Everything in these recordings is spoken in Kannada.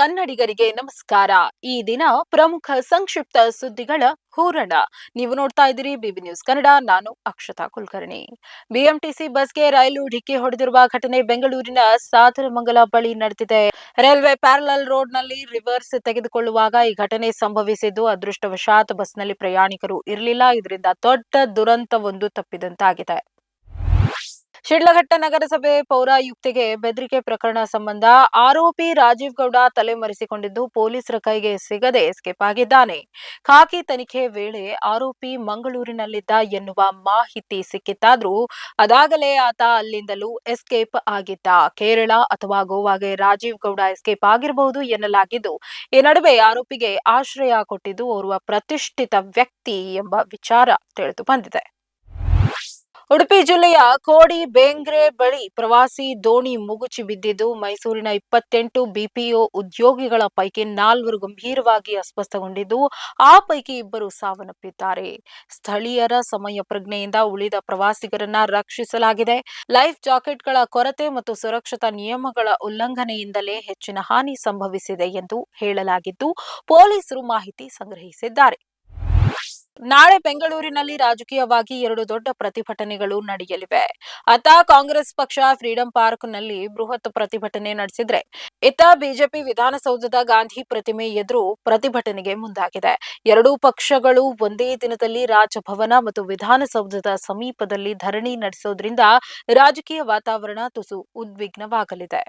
ಕನ್ನಡಿಗರಿಗೆ ನಮಸ್ಕಾರ. ಈ ದಿನ ಪ್ರಮುಖ ಸಂಕ್ಷಿಪ್ತ ಸುದ್ದಿಗಳ ಹೂರಣ. ನೀವು ನೋಡ್ತಾ ಇದ್ದೀರಿ ಬಿಬಿ ನ್ಯೂಸ್ ಕನ್ನಡ, ನಾನು ಅಕ್ಷತಾ ಕುಲಕರ್ಣಿ. ಬಿಎಂಟಿಸಿ ಬಸ್ಗೆ ರೈಲು ಡಿಕ್ಕಿ ಹೊಡೆದಿರುವ ಘಟನೆ ಬೆಂಗಳೂರಿನ ಸಾಧನಮಂಗಲ ಬಳಿ ನಡೆದಿದೆ. ರೈಲ್ವೆ ಪ್ಯಾರಲಲ್ ರೋಡ್ನಲ್ಲಿ ರಿವರ್ಸ್ ತೆಗೆದುಕೊಳ್ಳುವಾಗ ಈ ಘಟನೆ ಸಂಭವಿಸಿದ್ದು ಅದೃಷ್ಟವಶಾತ್ ಬಸ್ನಲ್ಲಿ ಪ್ರಯಾಣಿಕರು ಇರಲಿಲ್ಲ. ಇದರಿಂದ ದೊಡ್ಡ ದುರಂತವೊಂದು ತಪ್ಪಿದಂತಾಗಿದೆ. ಶಿಡ್ಲಘಟ್ಟ ನಗರಸಭೆ ಪೌರಾಯುಕ್ತಿಗೆ ಬೆದರಿಕೆ ಪ್ರಕರಣ ಸಂಬಂಧ ಆರೋಪಿ ರಾಜೀವ್ ಗೌಡ ತಲೆಮರೆಸಿಕೊಂಡಿದ್ದು ಪೊಲೀಸರ ಕೈಗೆ ಸಿಗದೆ ಎಸ್ಕೇಪ್ ಆಗಿದ್ದಾನೆ. ಖಾಕಿ ತನಿಖೆ ವೇಳೆ ಆರೋಪಿ ಮಂಗಳೂರಿನಲ್ಲಿದ್ದ ಎನ್ನುವ ಮಾಹಿತಿ ಸಿಕ್ಕಿತ್ತಾದ್ರೂ ಅದಾಗಲೇ ಆತ ಅಲ್ಲಿಂದಲೂ ಎಸ್ಕೇಪ್ ಆಗಿದ್ದ. ಕೇರಳ ಅಥವಾ ಗೋವಾಗೆ ರಾಜೀವ್ ಗೌಡ ಎಸ್ಕೇಪ್ ಆಗಿರಬಹುದು ಎನ್ನಲಾಗಿದ್ದು, ಈ ನಡುವೆ ಆರೋಪಿಗೆ ಆಶ್ರಯ ಕೊಟ್ಟಿದ್ದು ಓರ್ವ ಪ್ರತಿಷ್ಠಿತ ವ್ಯಕ್ತಿ ಎಂಬ ವಿಚಾರ ತಿಳಿದು ಬಂದಿದೆ. ಉಡುಪಿ ಜಿಲ್ಲೆಯ ಕೋಡಿ ಬೇಂಗ್ರೆ ಬಳಿ ಪ್ರವಾಸಿ ದೋಣಿ ಮುಗುಚಿ ಬಿದ್ದಿದ್ದು, ಮೈಸೂರಿನ ಇಪ್ಪತ್ತೆಂಟು ಬಿಪಿಒ ಉದ್ಯೋಗಿಗಳ ಪೈಕಿ ನಾಲ್ವರು ಗಂಭೀರವಾಗಿ ಅಸ್ವಸ್ಥಗೊಂಡಿದ್ದು, ಆ ಪೈಕಿ ಇಬ್ಬರು ಸಾವನ್ನಪ್ಪಿದ್ದಾರೆ. ಸ್ಥಳೀಯರ ಸಮಯ ಪ್ರಜ್ಞೆಯಿಂದ ಉಳಿದ ಪ್ರವಾಸಿಗರನ್ನ ರಕ್ಷಿಸಲಾಗಿದೆ. ಲೈಫ್ ಜಾಕೆಟ್ಗಳ ಕೊರತೆ ಮತ್ತು ಸುರಕ್ಷತಾ ನಿಯಮಗಳ ಉಲ್ಲಂಘನೆಯಿಂದಲೇ ಹೆಚ್ಚಿನ ಹಾನಿ ಸಂಭವಿಸಿದೆ ಎಂದು ಹೇಳಲಾಗಿದ್ದು, ಪೊಲೀಸರು ಮಾಹಿತಿ ಸಂಗ್ರಹಿಸಿದ್ದಾರೆ. ನಾಳೆ ಬೆಂಗಳೂರಿನಲ್ಲಿ ರಾಜಕೀಯವಾಗಿ ಎರಡು ದೊಡ್ಡ ಪ್ರತಿಭಟನೆಗಳು ನಡೆಯಲಿವೆ. ಅತ ಕಾಂಗ್ರೆಸ್ ಪಕ್ಷ ಫ್ರೀಡಂ ಪಾರ್ಕ್ನಲ್ಲಿ ಬೃಹತ್ ಪ್ರತಿಭಟನೆ ನಡೆಸಿದ್ರೆ ಇತ ಬಿಜೆಪಿ ವಿಧಾನಸೌಧದ ಗಾಂಧಿ ಪ್ರತಿಮೆ ಎದುರು ಪ್ರತಿಭಟನೆಗೆ ಮುಂದಾಗಿದೆ. ಎರಡೂ ಪಕ್ಷಗಳು ಒಂದೇ ದಿನದಲ್ಲಿ ರಾಜಭವನ ಮತ್ತು ವಿಧಾನಸೌಧದ ಸಮೀಪದಲ್ಲಿ ಧರಣಿ ನಡೆಸೋದ್ರಿಂದ ರಾಜಕೀಯ ವಾತಾವರಣ ತುಸು ಉದ್ವಿಗ್ನವಾಗಲಿದೆ.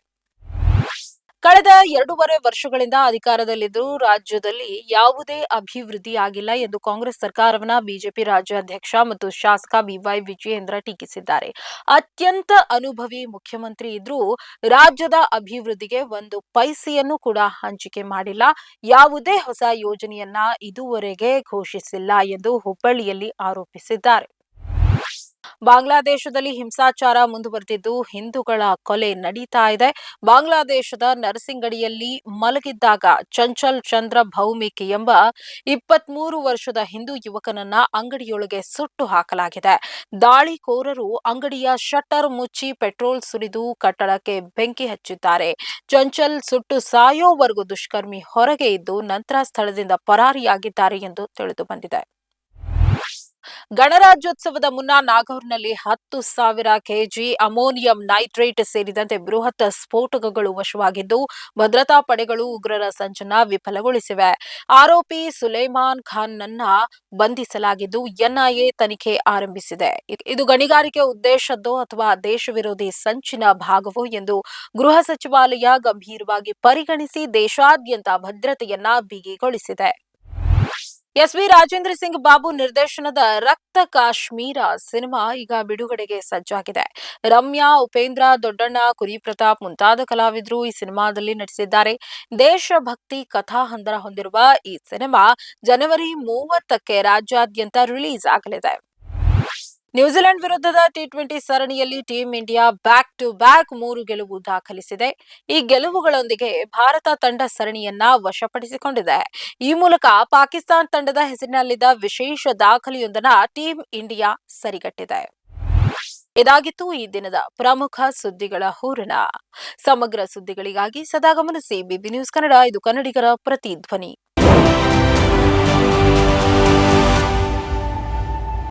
ಕಳೆದ ಎರಡೂವರೆ ವರ್ಷಗಳಿಂದ ಅಧಿಕಾರದಲ್ಲಿದ್ದರೂ ರಾಜ್ಯದಲ್ಲಿ ಯಾವುದೇ ಅಭಿವೃದ್ಧಿ ಆಗಿಲ್ಲ ಎಂದು ಕಾಂಗ್ರೆಸ್ ಸರ್ಕಾರವನ್ನ ಬಿಜೆಪಿ ರಾಜ್ಯಾಧ್ಯಕ್ಷ ಮತ್ತು ಶಾಸಕ ಬಿವೈ ವಿಜಯೇಂದ್ರ ಟೀಕಿಸಿದ್ದಾರೆ. ಅತ್ಯಂತ ಅನುಭವಿ ಮುಖ್ಯಮಂತ್ರಿ ಇದ್ರೂ ರಾಜ್ಯದ ಅಭಿವೃದ್ಧಿಗೆ ಒಂದು ಪೈಸೆಯನ್ನು ಕೂಡ ಹಂಚಿಕೆ ಮಾಡಿಲ್ಲ. ಯಾವುದೇ ಹೊಸ ಯೋಜನೆಯನ್ನ ಇದುವರೆಗೆ ಘೋಷಿಸಿಲ್ಲ ಎಂದು ಹುಬ್ಬಳ್ಳಿಯಲ್ಲಿ ಆರೋಪಿಸಿದ್ದಾರೆ. ಬಾಂಗ್ಲಾದೇಶದಲ್ಲಿ ಹಿಂಸಾಚಾರ ಮುಂದುವರೆದಿದ್ದು ಹಿಂದೂಗಳ ಕೊಲೆ ನಡೀತಾ ಇದೆ. ಬಾಂಗ್ಲಾದೇಶದ ನರಸಿಂಗಡಿಯಲ್ಲಿ ಮಲಗಿದ್ದಾಗ ಚಂಚಲ್ ಚಂದ್ರ ಭೌಮಿಕ್ ಎಂಬ ಇಪ್ಪತ್ಮೂರು ವರ್ಷದ ಹಿಂದೂ ಯುವಕನನ್ನ ಅಂಗಡಿಯೊಳಗೆ ಸುಟ್ಟು ಹಾಕಲಾಗಿದೆ. ದಾಳಿಕೋರರು ಅಂಗಡಿಯ ಶಟರ್ ಮುಚ್ಚಿ ಪೆಟ್ರೋಲ್ ಸುರಿದು ಕಟ್ಟಡಕ್ಕೆ ಬೆಂಕಿ ಹಚ್ಚಿದ್ದಾರೆ. ಚಂಚಲ್ ಸುಟ್ಟು ಸಾಯೋವರೆಗೂ ದುಷ್ಕರ್ಮಿ ಹೊರಗೆ ಇದ್ದು ನಂತರ ಸ್ಥಳದಿಂದ ಪರಾರಿಯಾಗಿದ್ದಾರೆ ಎಂದು ತಿಳಿದು ಬಂದಿದೆ. ಗಣರಾಜ್ಯೋತ್ಸವದ ಮುನ್ನ ನಾಗೌರ್ನಲ್ಲಿ ಹತ್ತು ಸಾವಿರ ಕೆಜಿ ಅಮೋನಿಯಂ ನೈಟ್ರೇಟ್ ಸೇರಿದಂತೆ ಬೃಹತ್ ಸ್ಫೋಟಕಗಳು ವಶವಾಗಿದ್ದು, ಭದ್ರತಾ ಪಡೆಗಳು ಉಗ್ರರ ಸಂಚನ ವಿಫಲಗೊಳಿಸಿವೆ. ಆರೋಪಿ ಸುಲೇಮಾನ್ ಖಾನ್ನನ್ನ ಬಂಧಿಸಲಾಗಿದ್ದು, ಎನ್ಐಎ ತನಿಖೆ ಆರಂಭಿಸಿದೆ. ಇದು ಗಣಿಗಾರಿಕೆ ಉದ್ದೇಶದ್ದೋ ಅಥವಾ ದೇಶ ವಿರೋಧಿ ಸಂಚಿನ ಭಾಗವೋ ಎಂದು ಗೃಹ ಸಚಿವಾಲಯ ಗಂಭೀರವಾಗಿ ಪರಿಗಣಿಸಿ ದೇಶಾದ್ಯಂತ ಭದ್ರತೆಯನ್ನ ಬಿಗಿಗೊಳಿಸಿದೆ. ಎಸ್ ವಿ ರಾಜೇಂದ್ರ ಸಿಂಗ್ ಬಾಬು ನಿರ್ದೇಶನದ ರಕ್ತ ಕಾಶ್ಮೀರ ಸಿನಿಮಾ ಈಗ ಬಿಡುಗಡೆಗೆ ಸಜ್ಜಾಗಿದೆ. ರಮ್ಯಾ, ಉಪೇಂದ್ರ, ದೊಡ್ಡಣ್ಣ ಕುರಿ ಪ್ರತಾಪ್ ಮುಂತಾದ ಕಲಾವಿದರು ಈ ಸಿನಿಮಾದಲ್ಲಿ ನಟಿಸಿದ್ದಾರೆ. ದೇಶಭಕ್ತಿ ಕಥಾಹಂದರ ಹೊಂದಿರುವ ಈ ಸಿನಿಮಾ ಜನವರಿ ಮೂವತ್ತಕ್ಕೆ ರಾಜ್ಯಾದ್ಯಂತ ರಿಲೀಸ್ ಆಗಲಿದೆ. ನ್ಯೂಜಿಲೆಂಡ್ ವಿರುದ್ಧದ ಟಿ ಟ್ವೆಂಟಿ ಸರಣಿಯಲ್ಲಿ team India back to back ಮೂರು ಗೆಲುವು ದಾಖಲಿಸಿದೆ. ಈ ಗೆಲುವುಗಳೊಂದಿಗೆ ಭಾರತ ತಂಡ ಸರಣಿಯನ್ನ ವಶಪಡಿಸಿಕೊಂಡಿದೆ. ಈ ಮೂಲಕ ಪಾಕಿಸ್ತಾನ ತಂಡದ ಹೆಸರಿನಲ್ಲಿದ್ದ ವಿಶೇಷ ದಾಖಲೆಯೊಂದನ್ನ ಟೀಂ ಇಂಡಿಯಾ ಸರಿಗಟ್ಟಿದೆ. ಇದಾಗಿತ್ತು ಈ ದಿನದ ಪ್ರಮುಖ ಸುದ್ದಿಗಳ ಹೂರಣ. ಸಮಗ್ರ ಸುದ್ದಿಗಳಿಗಾಗಿ ಸದಾ ಗಮನಿಸಿ ಬಿಬಿ ನ್ಯೂಸ್ ಕನ್ನಡ, ಇದು ಕನ್ನಡಿಗರ ಪ್ರತಿಧ್ವನಿ.